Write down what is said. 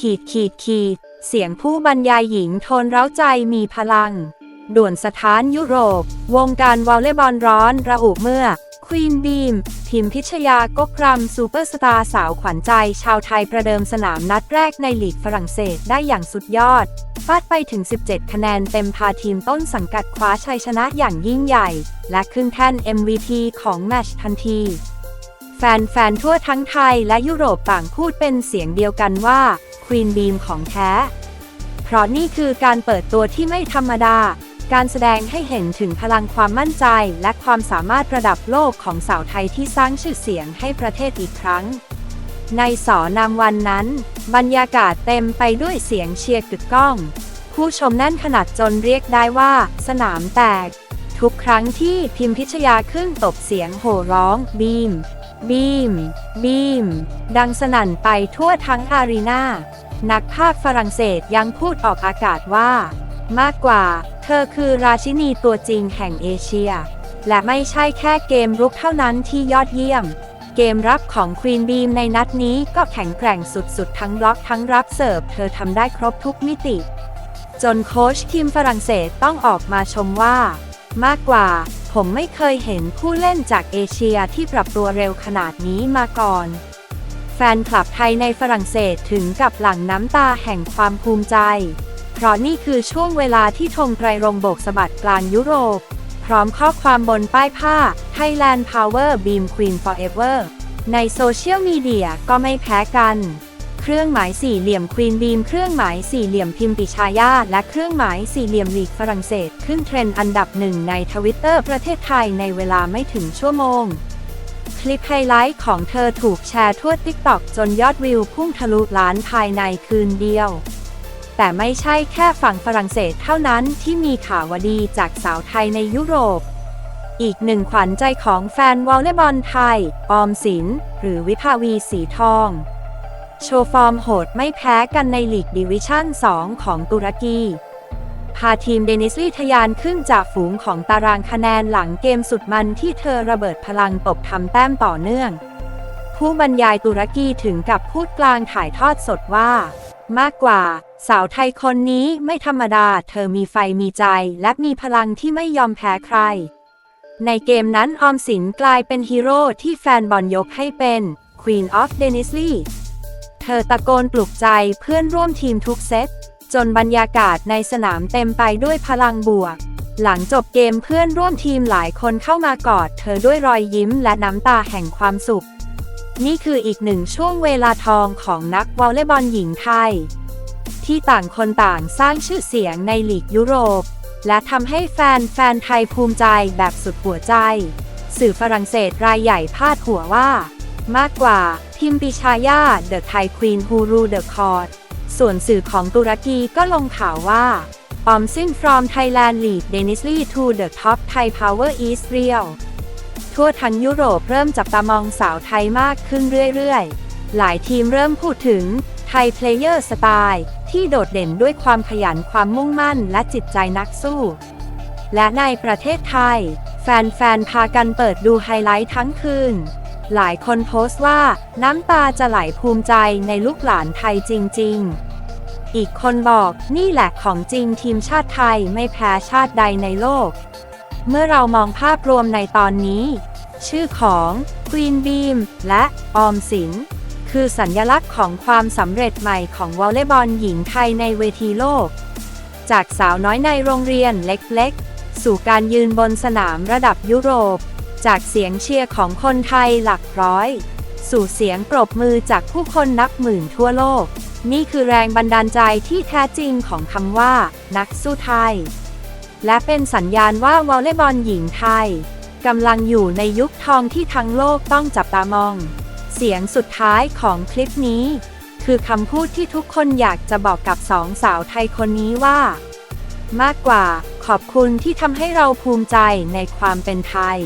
ขีดขีดขีด เสียงผู้บรรยายหญิงโทนเร้าใจมีพลัง ด่วนสถานยุโรป วงการวอลเลย์บอลร้อนระอุเมื่อ ควีนบีม พิมพิชยากกรำซูเปอร์สตาร์สาวขวัญใจ ชาวไทยประเดิมสนามนัดแรกในลีกฝรั่งเศสได้อย่างสุดยอด ฟาดไปถึง 17 คะแนนเต็มพาทีมต้นสังกัดคว้าชัยชนะอย่างยิ่งใหญ่ และขึ้นแท่น MVP ของแมชทันทีแฟนๆ ทั่วทั้งไทยและยุโรปต่างพูดเป็นเสียงเดียวกันว่า วีนบีมของแท้ เพราะนี่คือการเปิดตัวที่ไม่ธรรมดา การแสดงให้เห็นถึงพลังความมั่นใจ และความสามารถระดับโลกของสาวไทยที่สร้างชื่อเสียงให้ประเทศอีกครั้ง ในสอนามวันนั้น บรรยากาศเต็มไปด้วยเสียงเชียร์กึกก้อง ผู้ชมแน่นขนาดจนเรียกได้ว่า สนามแตก ทุกครั้งที่พิมพิชยาขึ้นตบเสียงโห่ร้อง บีม บีม บีม ดังสนั่นไปทั่วทั้งอารีนานักภาคฝรั่งเศสยังพูดออกอากาศว่า มากกว่า เธอคือราชินีตัวจริงแห่งเอเชีย และไม่ใช่แค่เกมรุกเท่านั้นที่ยอดเยี่ยม เกมรับของควีนบีมในนัดนี้ก็แข็งแกร่งสุดๆ ทั้งล็อกทั้งรับเสิร์ฟเธอทำได้ครบทุกมิติ จนโค้ชทีมฝรั่งเศสต้องออกมาชมว่า มากกว่า ผมไม่เคยเห็นผู้เล่นจากเอเชียที่ปรับตัวเร็วขนาดนี้มาก่อน แฟนคลับไทยในฝรั่งเศสถึงกับหลั่งน้ำตาแห่งความภูมิใจ เพราะนี่คือช่วงเวลาที่ธงไตรรงโบกสะบัดกลางยุโรป พร้อมข้อความบนป้ายผ้า Thailand Power Beam Queen Forever ในโซเชียลมีเดียก็ไม่แพ้กัน เครื่องหมายสี่เหลี่ยมควีนบีม เครื่องหมายสี่เหลี่ยมพิมปิชายา และเครื่องหมายสี่เหลี่ยมลีกฝรั่งเศส ขึ้นเทรนด์อันดับหนึ่งในทวิตเตอร์ประเทศไทยในเวลาไม่ถึงชั่วโมง คลิปไฮไลท์ของเธอถูกแชร์ทั่วติ๊กต็อกจนยอดวิวพุ่งทะลุล้านภายในคืนเดียว แต่ไม่ใช่แค่ฝั่งฝรั่งเศสเท่านั้นที่มีข่าวดีจากสาวไทยในยุโรปอีกหนึ่งขวัญใจของแฟนวอลเลย์บอลไทย ออมสิน หรือวิภาวีสีทอง โชว์ฟอร์มโหดไม่แพ้กันในลีกดิวิชั่น 2 ของตุรกีพาทีมเดนิสลีทะยานขึ้นจากฝูงของตารางคะแนนหลังเกมสุดมันที่เธอระเบิดพลังตบทำแต้มต่อเนื่อง ผู้บรรยายตุรกีถึงกับพูดกลางถ่ายทอดสดว่า มากกว่า สาวไทยคนนี้ไม่ธรรมดา เธอมีไฟมีใจและมีพลังที่ไม่ยอมแพ้ใคร ในเกมนั้นออมสินกลายเป็นฮีโร่ที่แฟนบอลยกให้เป็น Queen of Dennisly เธ อตะโกนปลุกใจเพื่อนร่วมทีมทุกเซต จนบรรยากาศในสนามเต็มไปด้วยพลังบวก หลังจบเกมเพื่อนร่วมทีมหลายคนเข้ามากอดเธอด้วยรอยยิ้มและน้ำตาแห่งความสุข นี่คืออีกหนึ่งช่วงเวลาทองของนักวอลเลย์บอลหญิงไทย ที่ต่างคนต่างสร้างชื่อเสียงในลีกยุโรป และทำให้แฟนแฟนไทยภูมิใจแบบสุดหัวใจ สื่อฝรั่งเศสรายใหญ่พาดหัวว่า มากกว่า พิมปิชายาเดอะไทยควีนฮูรูเดอะคอร์ดส่วนสื่อของตุรกีก็ลงข่าวว่าออมซิน from Thailand lead Dennisly to the top Thai power is real ทั่วทั้งยุโรปเริ่มจับตามองสาวไทยมากขึ้นเรื่อยๆ หลายทีมเริ่มพูดถึงไทยเพลเยอร์สไตล์ที่โดดเด่นด้วยความขยันความมุ่งมั่นและจิตใจนักสู้ และในประเทศไทย แฟนๆ พากันเปิดดูไฮไลท์ทั้งคืน หลายคนโพสต์ว่า น้ำตาจะไหลภูมิใจในลูกหลานไทยจริง ๆ อีกคนบอกนี่แหละของจริงทีมชาติไทยไม่แพ้ชาติใดในโลก เมื่อเรามองภาพรวมในตอนนี้ ชื่อของ Queen Beam และออมสิน คือสัญลักษณ์ของความสำเร็จใหม่ของวอลเลย์บอลหญิงไทยในเวทีโลก จากสาวน้อยในโรงเรียนเล็กๆ สู่การยืนบนสนามระดับยุโรป จากเสียงเชียร์ของคนไทยหลักร้อย สู่เสียงปรบมือจากผู้คนนับหมื่นทั่วโลก นี่คือแรงบันดาลใจที่แท้จริงของคำว่า นักสู้ไทย และเป็นสัญญาณว่าวอลเลย์บอลหญิงไทยกำลังอยู่ในยุคทองที่ทั้งโลกต้องจับตามอง เสียงสุดท้ายของคลิปนี้ คือคำพูดที่ทุกคนอยากจะบอกกับสองสาวไทยคนนี้ว่า มากกว่าขอบคุณที่ทำให้เราภูมิใจในความเป็นไทย